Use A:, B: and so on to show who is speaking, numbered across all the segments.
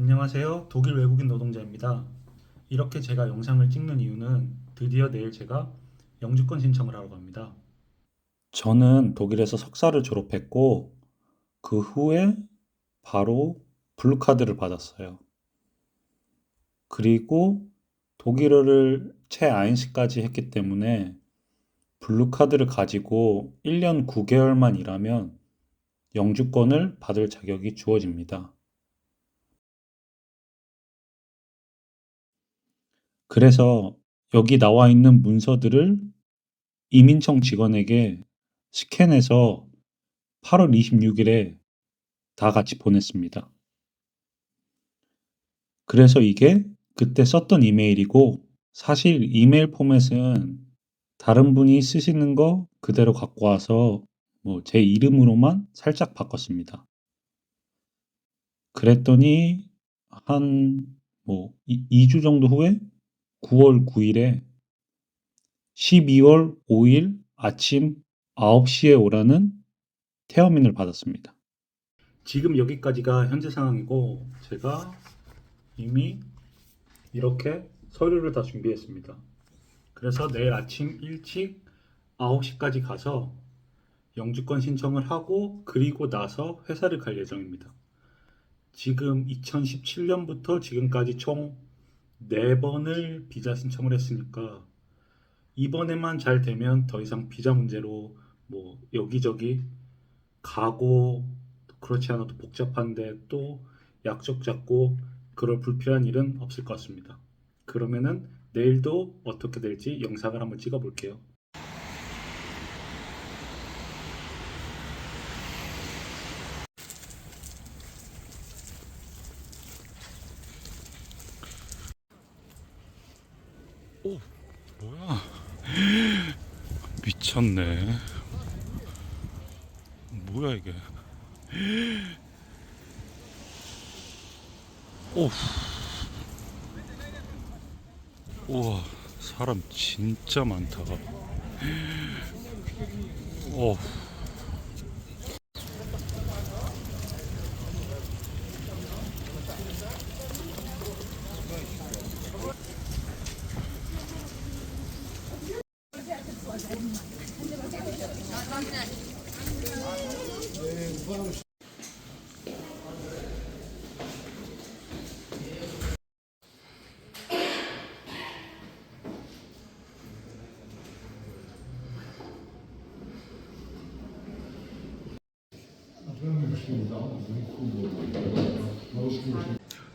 A: 안녕하세요. 독일 외국인 노동자입니다. 이렇게 제가 영상을 찍는 이유는 드디어 내일 제가 영주권 신청을 하러 갑니다. 저는 독일에서 석사를 졸업했고 그 후에 바로 블루카드를 받았어요. 그리고 독일어를 최아인시까지 했기 때문에 블루카드를 가지고 1년 9개월만 일하면 영주권을 받을 자격이 주어집니다. 그래서 여기 나와 있는 문서들을 이민청 직원에게 스캔해서 8월 26일에 다 같이 보냈습니다. 그래서 이게 그때 썼던 이메일이고 사실 이메일 포맷은 다른 분이 쓰시는 거 그대로 갖고 와서 뭐 제 이름으로만 살짝 바꿨습니다. 그랬더니 한 뭐 2주 정도 후에 9월 9일에 12월 5일 아침 9시에 오라는 태어민을 받았습니다. 지금 여기까지가 현재 상황이고 제가 이미 이렇게 서류를 다 준비했습니다. 그래서 내일 아침 일찍 9시까지 가서 영주권 신청을 하고 그리고 나서 회사를 갈 예정입니다. 지금 2017년부터 지금까지 총 4번을 비자 신청을 했으니까 이번에만 잘 되면 더 이상 비자 문제로 뭐 여기저기 가고 그렇지 않아도 복잡한데 또 약속 잡고 그럴 불필요한 일은 없을 것 같습니다. 그러면은 내일도 어떻게 될지 영상을 한번 찍어 볼게요. 오, 뭐야? 미쳤네. 뭐야 이게? 오. 우와, 사람 진짜 많다. 오.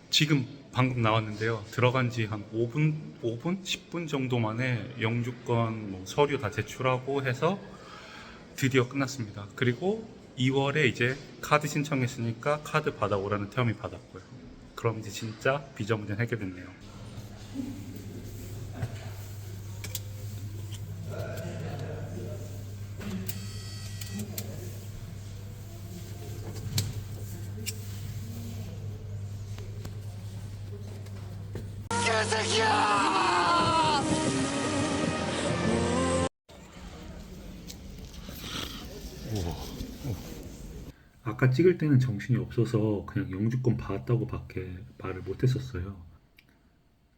A: 지금 방금 나왔는데요. 들어간 지 한 5분, 5분, 10분 정도 만에 영주권 뭐 서류 다 제출하고 해서 드디어 끝났습니다. 그리고 2월에 이제 카드 신청했으니까 카드 받아오라는 태움이 받았고요. 그럼 이제 진짜 비자 문제는 해결됐네요. 아까 찍을 때는 정신이 없어서 그냥 영주권 받았다고 밖에 말을 못 했었어요.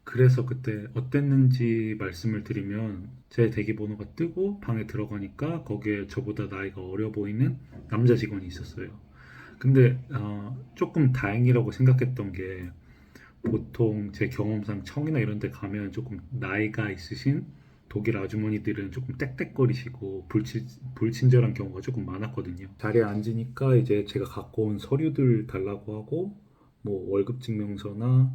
A: 그래서 그때 어땠는지 말씀을 드리면 제 대기번호가 뜨고 방에 들어가니까 거기에 저보다 나이가 어려 보이는 남자 직원이 있었어요. 근데 어, 조금 다행이라고 생각했던 게 보통 제 경험상 청이나 이런 데 가면 조금 나이가 있으신 독일 아주머니들은 조금 땡땡거리시고 불친, 불친절한 경우가 조금 많았거든요. 자리에 앉으니까 이제 제가 갖고 온 서류들 달라고 하고 뭐 월급 증명서나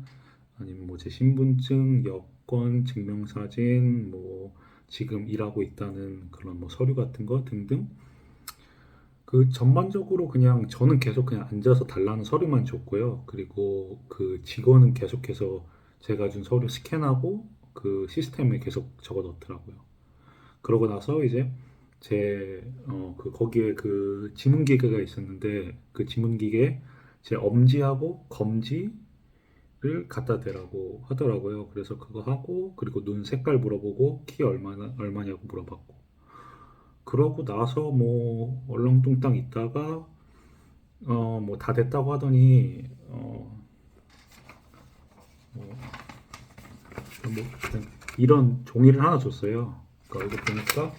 A: 아니면 뭐 제 신분증, 여권, 증명사진, 뭐 지금 일하고 있다는 그런 뭐 서류 같은 거 등등 그 전반적으로 그냥 저는 계속 그냥 앉아서 달라는 서류만 줬고요. 그리고 그 직원은 계속해서 제가 준 서류 스캔하고 그 시스템에 계속 적어 넣더라고요. 그러고 나서 이제 제, 어, 그, 거기에 그 지문 기계가 있었는데 그 지문 기계에 제 엄지하고 검지를 갖다 대라고 하더라고요. 그래서 그거 하고, 그리고 눈 색깔 물어보고, 키 얼마나, 얼마냐고 물어봤고. 그러고 나서 뭐 얼렁뚱땅 있다가 어 뭐 다 됐다고 하더니 어 뭐 일단 이런 종이를 하나 줬어요. 그러니까 이거 보니까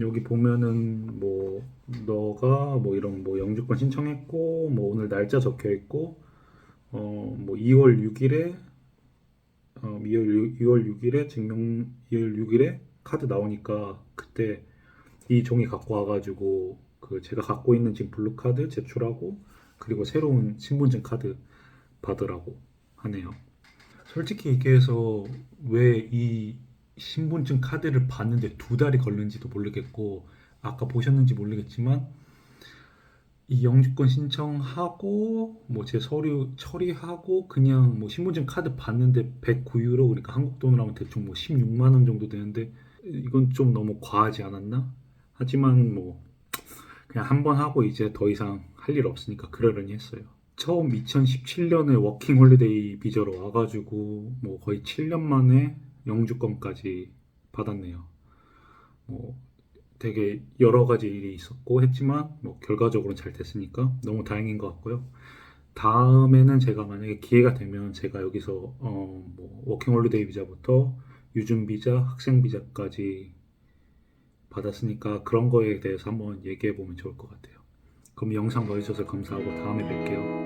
A: 여기 보면은 뭐 너가 뭐 이런 뭐 영주권 신청했고 뭐 오늘 날짜 적혀 있고 어 뭐 2월 6일에 어 2월 6, 2월 6일에 증명 2월 6일에 카드 나오니까 그때 이 종이 갖고 와가지고 그 제가 갖고 있는 지금 블루 카드 제출하고 그리고 새로운 신분증 카드 받으라고 하네요. 솔직히 얘기해서 왜 이 신분증 카드를 받는데 두 달이 걸리는지도 모르겠고 아까 보셨는지 모르겠지만 이 영주권 신청하고 뭐 제 서류 처리하고 그냥 뭐 신분증 카드 받는데 109유로 그러니까 한국 돈으로 하면 대충 뭐 16만 원 정도 되는데 이건 좀 너무 과하지 않았나? 하지만 뭐 그냥 한 번 하고 이제 더 이상 할 일 없으니까 그러려니 했어요. 처음 2017년에 워킹 홀리데이 비자로 와가지고 뭐 거의 7년 만에 영주권까지 받았네요. 뭐 되게 여러 가지 일이 있었고 했지만 뭐 결과적으로는 잘 됐으니까 너무 다행인 것 같고요. 다음에는 제가 만약에 기회가 되면 제가 여기서 어 뭐 워킹 홀리데이 비자부터 유준 비자, 학생 비자까지 받았으니까 그런 거에 대해서 한번 얘기해 보면 좋을 것 같아요. 그럼 영상 봐주셔서 감사하고 다음에 뵐게요.